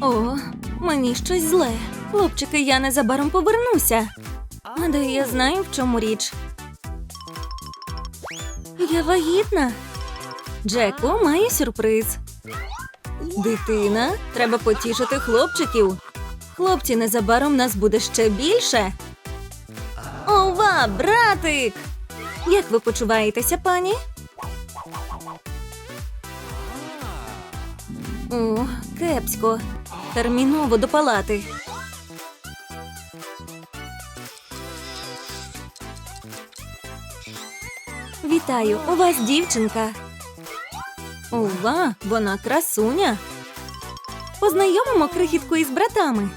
О, мені щось зле. Хлопчики, я незабаром повернуся. Гадаю, я знаю, в чому річ. Я вагітна. Джеку має сюрприз. Дитина, треба потішити хлопчиків. Хлопці, незабаром нас буде ще більше. Ова, братик! Як ви почуваєтеся, пані? О, кепсько. Терміново до палати. Вітаю, у вас дівчинка. Ова, вона красуня. Познайомимо крихітку із братами.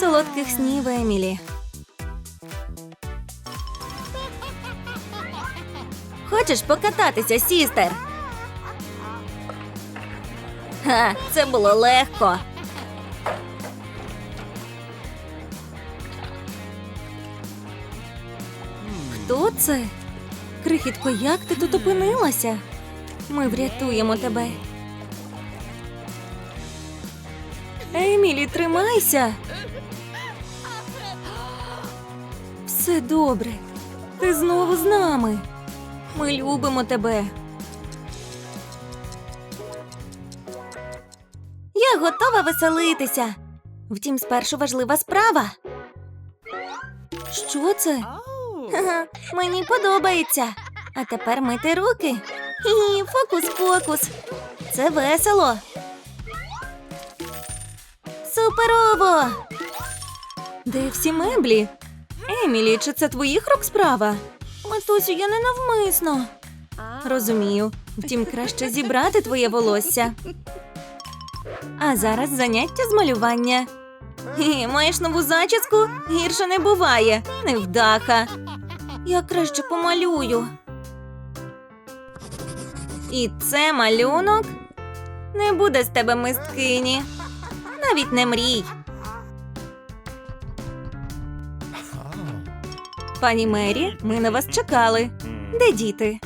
Солодких снів, Емілі. Хочеш покататися, сістер? Ха, це було легко. Хто це? Крихітко, як ти тут опинилася? Ми врятуємо тебе. Емілі, тримайся. Все добре. Ти знову з нами. Ми любимо тебе. Я готова веселитися. Втім, спершу важлива справа. Що це? Мені подобається. А тепер мити руки. Хі, фокус-покус. Це весело. Суперово! Де всі меблі? Емілі, чи це твоїх рук справа? Матусю, я не навмисно. Розумію. Втім, краще зібрати твоє волосся. А зараз заняття з малювання. Хі, маєш нову зачіску? Гірше не буває. Невдаха. Я краще помалюю. І це малюнок? Не буде з тебе мисткині. Навіть не мрій. Пані Мері, ми на вас чекали. Де діти?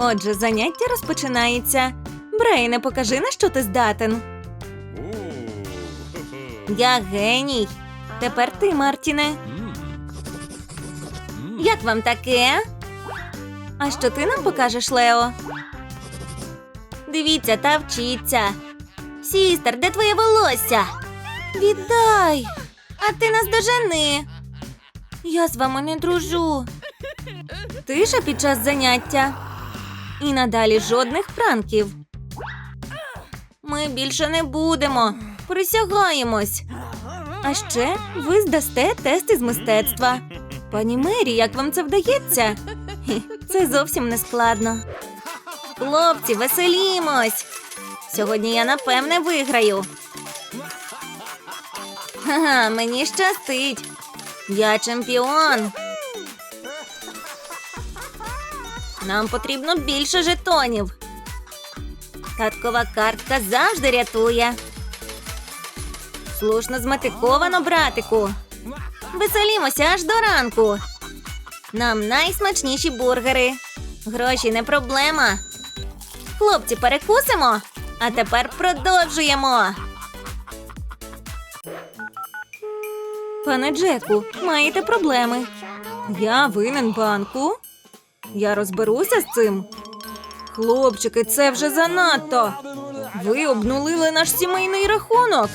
Отже, заняття розпочинається. Брейне, покажи, на що ти здатен. Я геній. Тепер ти, Мартіне. Як вам таке? А що ти нам покажеш, Лео? Дивіться та вчіться. Сістер, де твоє волосся? Віддай. А ти нас дожени. Я з вами не дружу. Тиша під час заняття. І надалі жодних пранків. Ми більше не будемо. Присягаємось. А ще ви здасте тест із мистецтва. Пані Мері, як вам це вдається? Це зовсім не складно. Хлопці, веселімось. Сьогодні я напевне виграю. Ха-ха, мені щастить. Я чемпіон. Нам потрібно більше жетонів. Таткова картка завжди рятує. Слушно зметиковано, братику. Веселімося аж до ранку. Нам найсмачніші бургери. Гроші не проблема. Хлопці, перекусимо, а тепер продовжуємо. Пане Джеку, маєте проблеми. Я винен банку. Я розберуся з цим. Хлопчики, це вже занадто. Ви обнулили наш сімейний рахунок.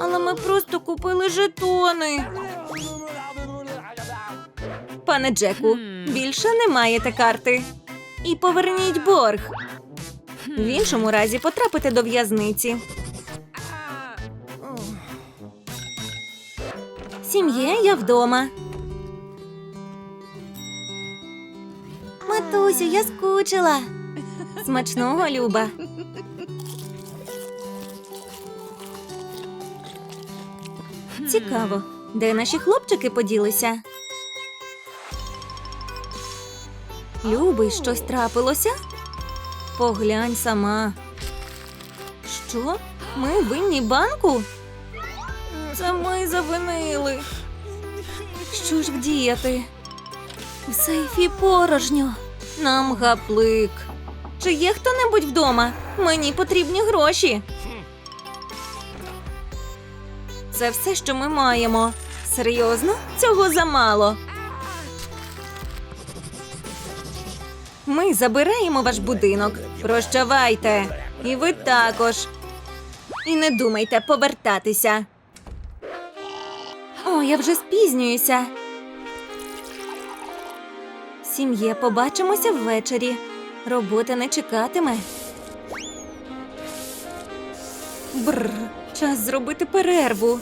Але ми просто купили жетони. Пане Джеку, більше не маєте карти. І поверніть борг. В іншому разі потрапите до в'язниці. Сім'є, я вдома. Матусю, я скучила. Смачного, Люба. Цікаво, де наші хлопчики поділися? Любий, щось трапилося? Поглянь сама. Що? Ми винні банку? Це ми завинили. Що ж вдіяти? В сейфі порожньо. Нам гаплик. Чи є хто-небудь вдома? Мені потрібні гроші. Це все, що ми маємо. Серйозно? Цього замало. Ми забираємо ваш будинок. Прощавайте. І ви також. І не думайте повертатися. О, я вже спізнююся. Сім'є, побачимося ввечері. Робота не чекатиме. Бррр, час зробити перерву.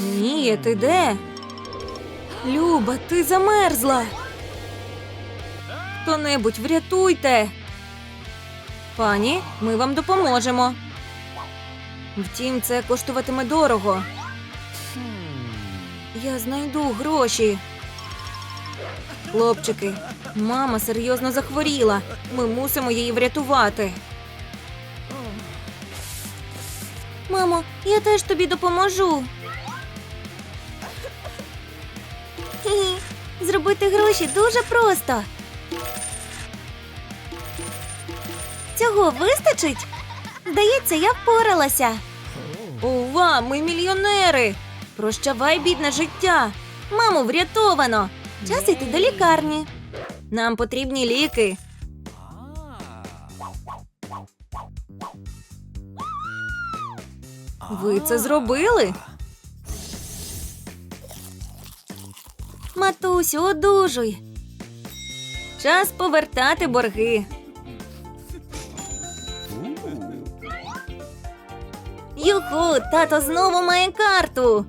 Ні, ти де? Люба, ти замерзла. Хто-небудь врятуйте. Пані, ми вам допоможемо. Втім, це коштуватиме дорого. Я знайду гроші. Хлопчики, мама серйозно захворіла. Ми мусимо її врятувати. Мамо, я теж тобі допоможу. Зробити гроші дуже просто. Цього вистачить? Здається, я впоралася. Ова, ми мільйонери. Прощавай, бідне життя. Маму, врятовано. Час йти до лікарні. Нам потрібні ліки. Ви це зробили? Матусю, одужуй. Час повертати борги. Юху, тато знову має карту.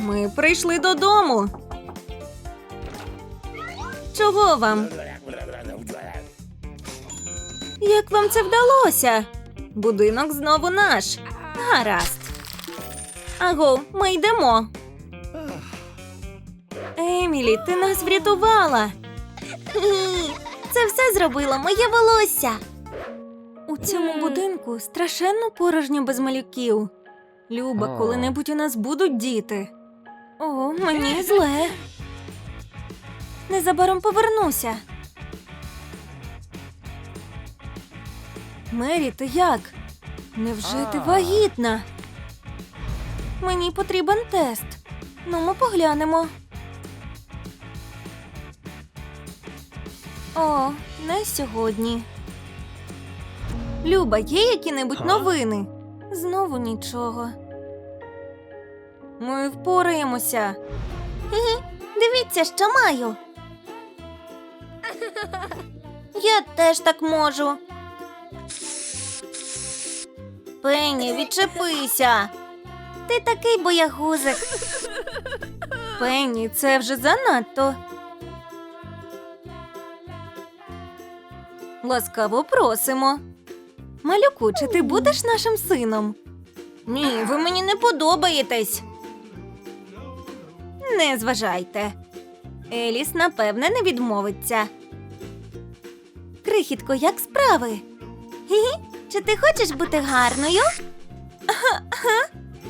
Ми прийшли додому. Чого вам? Як вам це вдалося? Будинок знову наш. Гаразд. Аго, ми йдемо. Емілі, ти нас врятувала. Це все зробило моє волосся. У цьому будинку страшенно порожньо без малюків. Люба, коли-небудь у нас будуть діти. О, мені зле. Незабаром повернуся. Мері, ти як? Невже ти вагітна? Мені потрібен тест. Ну, ми поглянемо. О, не сьогодні. Люба, є які-небудь новини? Знову нічого. Ми впораємося. Дивіться, що маю. Я теж так можу. Пенні, відчепися. Ти такий боягузик. Пенні, це вже занадто. Ласкаво просимо. Малюку, чи ти будеш нашим сином? Ні, ви мені не подобаєтесь. Не зважайте. Еліс, напевне, не відмовиться. Крихітко, як справи? Гі? Чи ти хочеш бути гарною?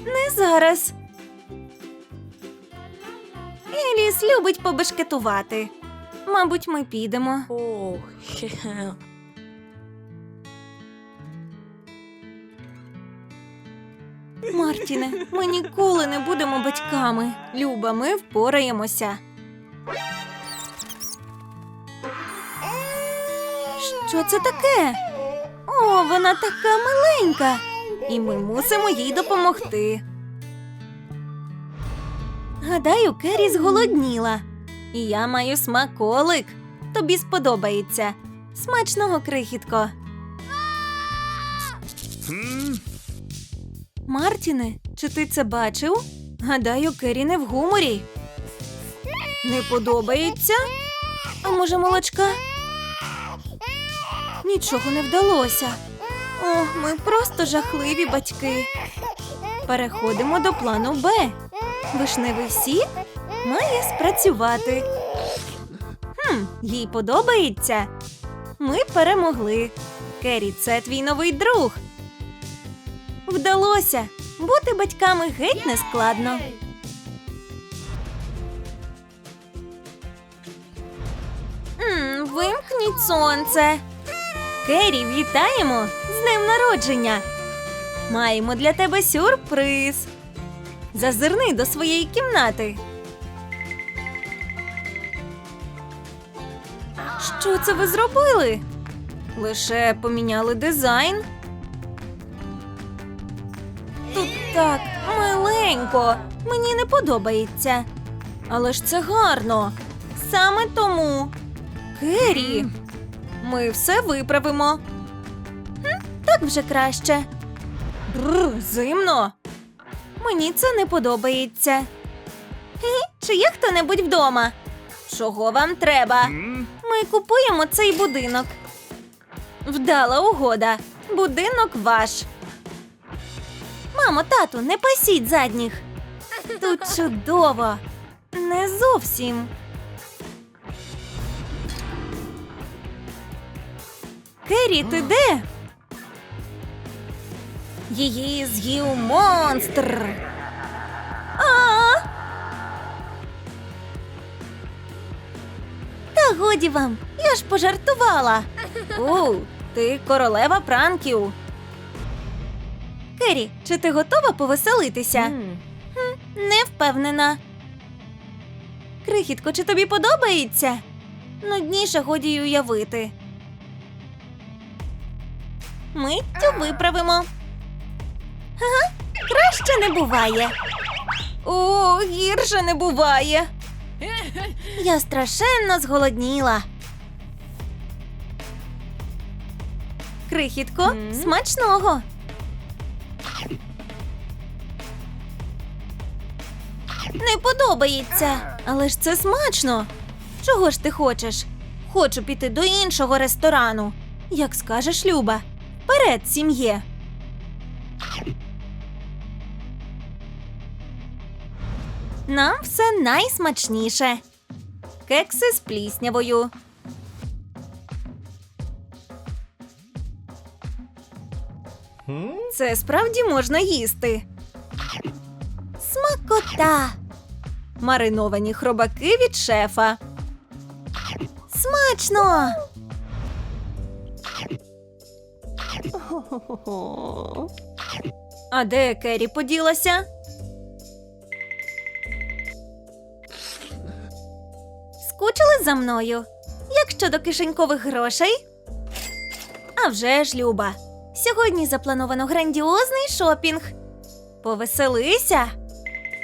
Не зараз. Еліс любить побешкетувати. Мабуть, ми підемо. Oh, yeah. Мартіне, ми ніколи не будемо батьками. Люба, ми впораємося. Що це таке? О, вона така маленька. І ми мусимо їй допомогти. Гадаю, Кері зголодніла. І я маю смаколик. Тобі сподобається. Смачного крихітко. Мартіне, чи ти це бачив? Гадаю, Кері не в гуморі. Не подобається? А може, молочка? Нічого не вдалося. О, ми просто жахливі батьки. Переходимо до плану Б. Вишневий сік має спрацювати. Хм, їй подобається. Ми перемогли. Кері, це твій новий друг. Вдалося. Бути батьками геть не складно. Вимкніть сонце. Кері, вітаємо з днем народження. Маємо для тебе сюрприз. Зазирни до своєї кімнати. Що це ви зробили? Лише поміняли дизайн. Тут так миленько. Мені не подобається. Але ж це гарно. Саме тому. Керрі, ми все виправимо. Хм, так вже краще. Бррр, зимно. Мені це не подобається. Хі, чи є хто-небудь вдома? Чого вам треба? Ми купуємо цей будинок. Вдала угода. Будинок ваш. Мамо, тату, не пасіть задніх. Тут чудово. Не зовсім. Керрі, ти де? Її з'їв монстр. Годі вам, я ж пожартувала. У, ти королева пранків. Керрі, чи ти готова повеселитися? Hmm. Не впевнена. Крихітко, чи тобі подобається? Нудніше годі й уявити. Миттю виправимо. Ага, краще не буває. О, гірше не буває. Я страшенно зголодніла. Крихітко, М? смачного. Не подобається, але ж це смачно. Чого ж ти хочеш? Хочу піти до іншого ресторану. Як скажеш, Люба. Вперед, сім'є. Нам все найсмачніше. Кекси з пліснявою. Це справді можна їсти. Смакота. Мариновані хробаки від шефа. Смачно. А де Керрі поділася? Скучили за мною? Як щодо кишенькових грошей? А вже ж, Люба. Сьогодні заплановано грандіозний шопінг. Повеселися.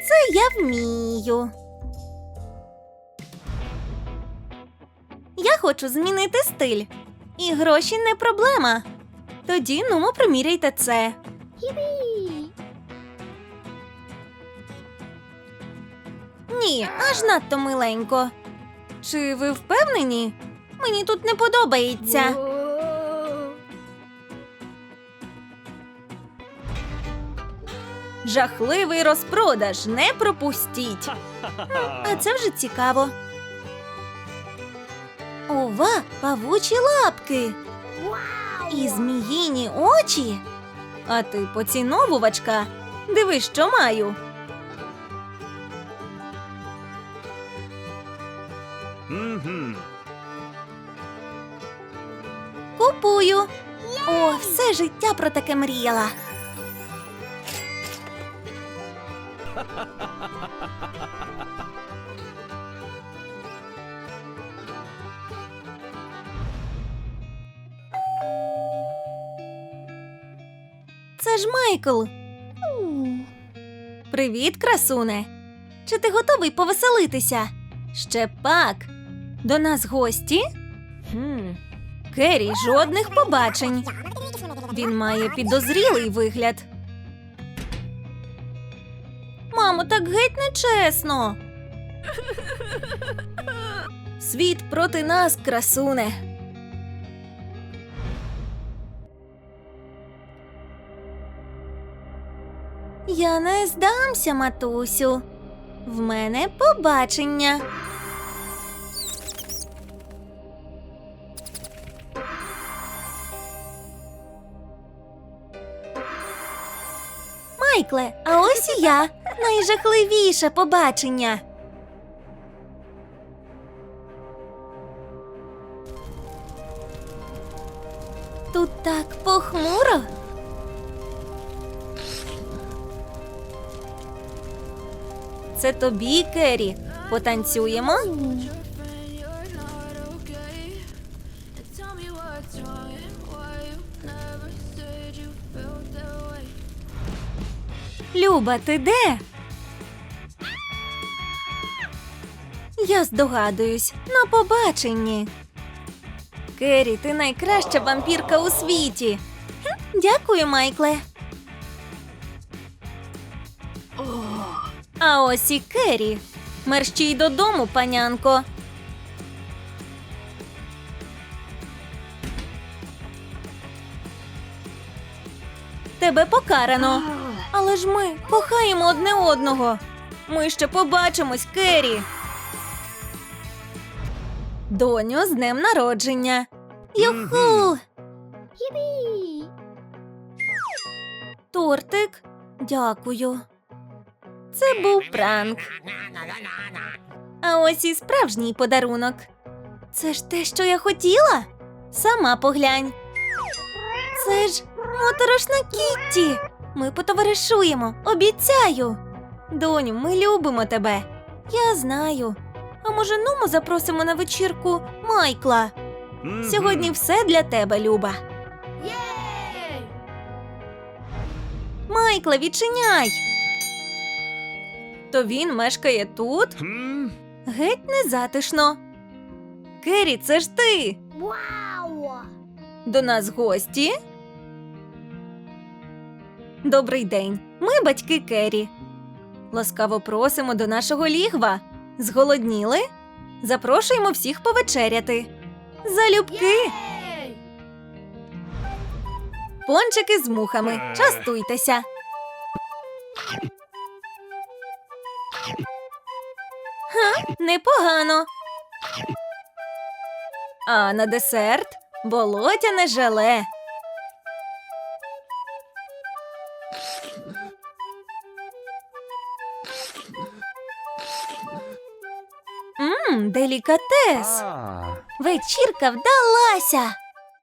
Це я вмію. Я хочу змінити стиль. І гроші не проблема. Тоді нумо приміряйте це. Ні, аж надто миленько. Чи ви впевнені? Мені тут не подобається. Жахливий розпродаж, не пропустіть. А це вже цікаво. Ова, павучі лапки. І зміїні очі. А ти поціновувачка. Дивись, що маю. Mhm. Купую. О, все життя про таке мріяла. Це ж Майкл. Привіт, красуне. Чи ти готовий повеселитися? Ще пак. До нас гості? Hmm. Керрі, жодних побачень. Він має підозрілий вигляд. Мамо, так геть нечесно. Світ проти нас, красуне. Я не здамся, матусю. В мене побачення. Майкле, а ось і я. Найжахливіше побачення. Тут так похмуро. Це тобі, Керрі. Потанцюємо. Люба, ти де? Я здогадуюсь, на побаченні. Кері, ти найкраща вампірка у світі. Дякую, Майкле. А ось і Кері. Мерщій додому, панянко. Тебе покарано. Але ж ми кохаємо одне одного. Ми ще побачимось, Кері. Доню, з днем народження. Юху! Тортик. Дякую. Це був пранк. А ось і справжній подарунок. Це ж те, що я хотіла? Сама поглянь. Це ж моторошна Кітті. Ми потоваришуємо, обіцяю. Доню, ми любимо тебе. Я знаю. А може, нумо запросимо на вечірку Майкла. Сьогодні все для тебе, Люба. Yay! Майкла, відчиняй. То він мешкає тут? Hmm? Геть незатишно. Кері, це ж ти. Wow! До нас гості. Добрий день. Ми батьки Кері. Ласкаво просимо до нашого лігва. Зголодніли? Запрошуємо всіх повечеряти. Залюбки, пончики з мухами. Частуйтеся. Ха, непогано. А на десерт болотяне желе. Делікатес. Вечірка вдалася.